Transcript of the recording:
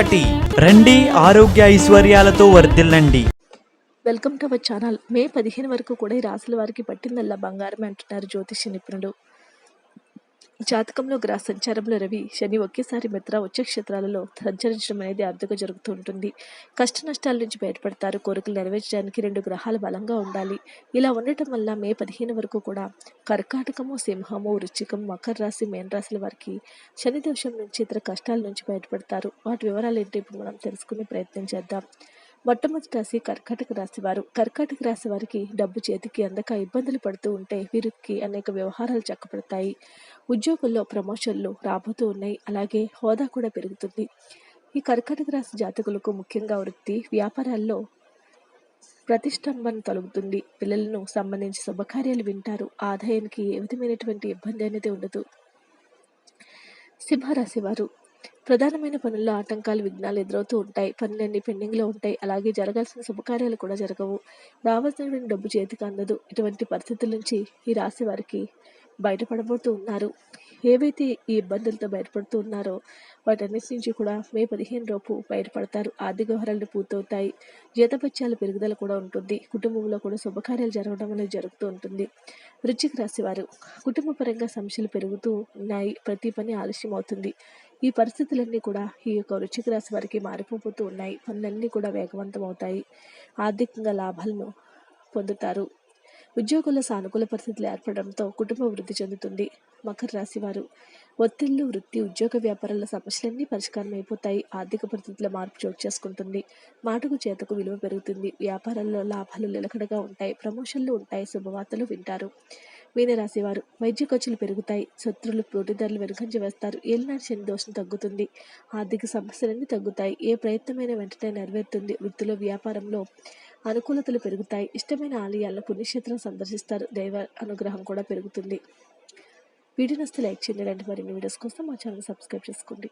ఒకటి. రండి ఆరోగ్య ఐశ్వర్యాలతో వర్ధిల్లండి. Welcome to our channel. May పదిహేను వరకు కూడా ఈ రాసుల వారికి పట్టిందల్లా బంగారమే అంటున్నారు జ్యోతిష నిపుణుడు జాతకంలో గ్రహ సంచారంలో రవి శని ఒకేసారి మిత్ర ఉచ్చ క్షేత్రాలలో సంచరించడం అనేది అరుదుగా జరుగుతూ ఉంటుంది. కష్ట నష్టాల నుంచి బయటపడతారు. కోరికలు నెరవేర్చడానికి రెండు గ్రహాలు బలంగా ఉండాలి. ఇలా ఉండటం వల్ల మే పదిహేను వరకు కూడా కర్కాటకము సింహము వృశ్చికం మకర రాశి మేన రాశుల వారికి శని దోషం నుంచి ఇతర కష్టాల నుంచి బయటపడతారు. వాటి వివరాలు ఏంటి? ఇప్పుడు మనం తెలుసుకునే ప్రయత్నం చేద్దాం. మొట్టమొదటి రాశి కర్కాటక రాశి వారు కర్కాటక రాశి వారికి డబ్బు చేతికి అందక ఇబ్బందులు పడుతూ ఉంటే వీరికి అనేక వ్యవహారాలు చక్కబడతాయి. ఉద్యోగుల్లో ప్రమోషన్లు రాబోతూ ఉన్నాయి. అలాగే హోదా కూడా పెరుగుతుంది. ఈ కర్కాటక రాశి జాతకులకు ముఖ్యంగా వృత్తి వ్యాపారాల్లో ప్రతిష్టంభన తొలగుతుంది. పిల్లలను సంబంధించి శుభకార్యాలు వింటారు. ఆదాయానికి ఏ విధమైనటువంటి ఇబ్బంది అనేది ఉండదు. సింహరాశి వారు ప్రధానమైన పనుల్లో ఆటంకాలు విఘ్నాలు ఎదురవుతూ ఉంటాయి. పనులన్నీ పెండింగ్లో ఉంటాయి. అలాగే జరగాల్సిన శుభకార్యాలు కూడా జరగవు. రావాల్సిన డబ్బు చేతికి అందదు. ఇటువంటి పరిస్థితుల నుంచి ఈ రాశి వారికి బయటపడబోతూ ఉన్నారు. ఏవైతే ఈ ఇబ్బందులతో బయటపడుతూ ఉన్నారో వాటన్నిటి నుంచి కూడా మే పదిహేను లోపు బయటపడతారు. ఆర్థిక వ్యవహారాలు పూర్తవుతాయి. జీతపత్యాల పెరుగుదల కూడా ఉంటుంది. కుటుంబంలో కూడా శుభకార్యాలు జరగడం అనేది జరుగుతూ ఉంటుంది. వృశ్చిక రాశి వారు సమస్యలు పెరుగుతూ ఉన్నాయి. ప్రతి పని ఆలస్యం అవుతుంది ఈ పరిస్థితులన్నీ కూడా ఈ యొక్క వృశ్చిక రాశి వారికి మారిపోతూ ఉన్నాయి. పనులన్నీ కూడా వేగవంతం అవుతాయి ఆర్థికంగా లాభాలను పొందుతారు. ఉద్యోగుల సానుకూల పరిస్థితులు ఏర్పడడంతో కుటుంబం వృద్ధి చెందుతుంది. మకర రాశి వారు ఒత్తిళ్ళు వృత్తి ఉద్యోగ వ్యాపారాల సమస్యలన్నీ పరిష్కారం అయిపోతాయి. ఆర్థిక పరిస్థితుల మార్పు చోటు చేసుకుంటుంది. మాటకు చేతకు విలువ పెరుగుతుంది. వ్యాపారాల్లో లాభాలు నిలకడగా ఉంటాయి. ప్రమోషన్లు ఉంటాయి. శుభవార్తలు వింటారు. మీనరాశి రాసేవారు. వైద్య ఖర్చులు పెరుగుతాయి. శత్రులు పోటీదారులు వెనుకంచి వేస్తారు. ఏలినాటి శని దోషం తగ్గుతుంది. ఆర్థిక సమస్యలన్నీ తగ్గుతాయి. ఏ ప్రయత్నమైన వెంటనే నెరవేరుతుంది. వృత్తిలో వ్యాపారంలో అనుకూలతలు పెరుగుతాయి. ఇష్టమైన ఆలయాలను పుణ్యక్షేత్రం సందర్శిస్తారు. దైవ అనుగ్రహం కూడా పెరుగుతుంది. వీడియో నస్తే లైక్ చేయండి. ఇలాంటి మరిన్ని వీడియోస్ కోసం మా ఛానల్ సబ్స్క్రైబ్ చేసుకోండి.